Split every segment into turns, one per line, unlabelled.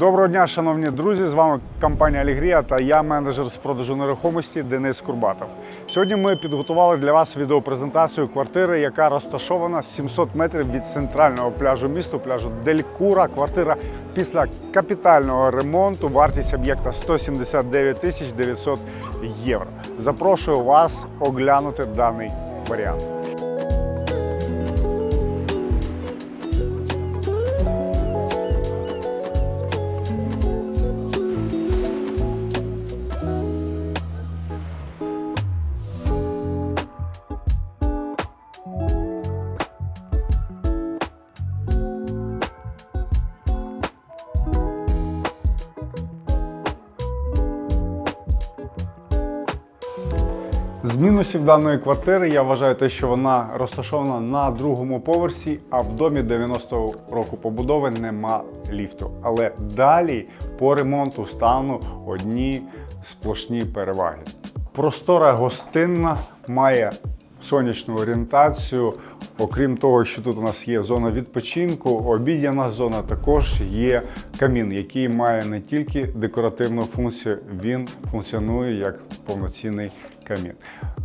Доброго дня, шановні друзі! З вами компанія Алігрія та я менеджер з продажу нерухомості Денис Курбатов. Сьогодні ми підготували для вас відеопрезентацію квартири, яка розташована 700 метрів від центрального пляжу місту, пляжу Делькура. Квартира після капітального ремонту. Вартість об'єкта 179 тисяч 900 євро. Запрошую вас оглянути даний варіант. З мінусів даної квартири я вважаю те, що вона розташована на другому поверсі, а в домі 90-го року побудови нема ліфту. Але далі по ремонту стану одні сплошні переваги. Простора гостинна має сонячну орієнтацію. Окрім того, що тут у нас є зона відпочинку, обідяна зона, також є камін, який має не тільки декоративну функцію, він функціонує як повноцінний камін.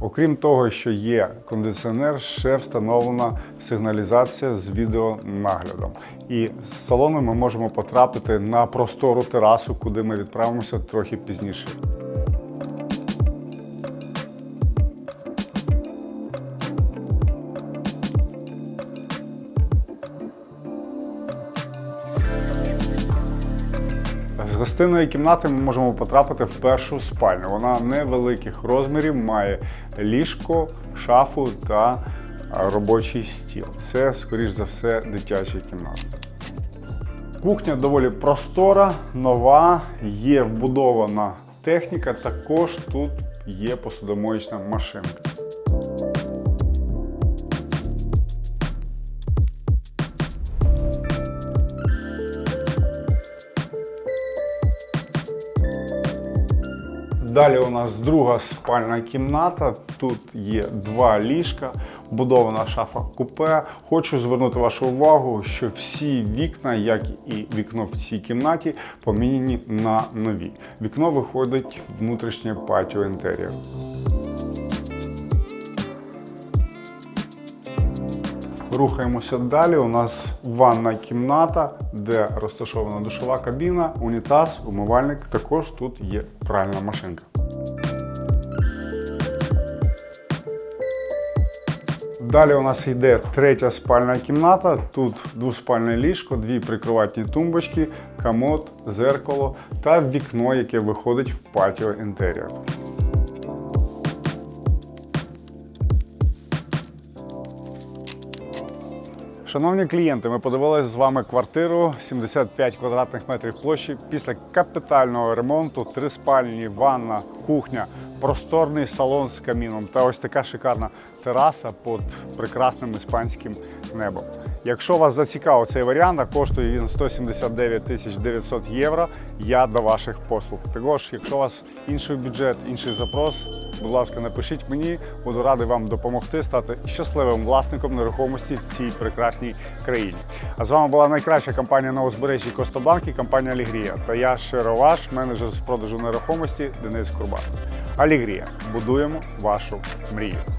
Окрім того, що є кондиціонер, ще встановлена сигналізація з відеонаглядом. І з салону ми можемо потрапити на простору терасу, куди ми відправимося трохи пізніше. З гостинної кімнати ми можемо потрапити в першу спальню. Вона невеликих розмірів, має ліжко, шафу та робочий стіл. Це, скоріш за все, дитяча кімната. Кухня доволі простора, нова, є вбудована техніка, також тут є посудомоєчна машинка. Далі у нас друга спальна кімната. Тут є два ліжка, будована шафа купе. Хочу звернути вашу увагу, що всі вікна, як і вікно в цій кімнаті, поміняні на нові. Вікно виходить внутрішнє патіо інтер'єр. Рухаємося далі. У нас ванна кімната, де розташована душова кабіна, унітаз, умивальник. Також тут є пральна машинка. Далі у нас йде третя спальна кімната. Тут двоспальне ліжко, дві прикроватні тумбочки, комод, зеркало та вікно, яке виходить в патіо інтер'єр. Шановні клієнти, ми подивилися з вами квартиру 75 квадратних метрів площі після капітального ремонту, три спальні, ванна, кухня, просторний салон з каміном та ось така шикарна тераса під прекрасним іспанським небом. Якщо вас зацікавив цей варіант, а коштує він 179 тисяч 900 євро, я до ваших послуг. Також, якщо у вас інший бюджет, інший запрос, будь ласка, напишіть мені, буду радий вам допомогти стати щасливим власником нерухомості в цій прекрасній країні. А з вами була найкраща компанія на узбережжі Костобанк і компанія Алігрія. Та я щиро ваш менеджер з продажу нерухомості Денис Курбатов. Алігрія. Будуємо вашу мрію.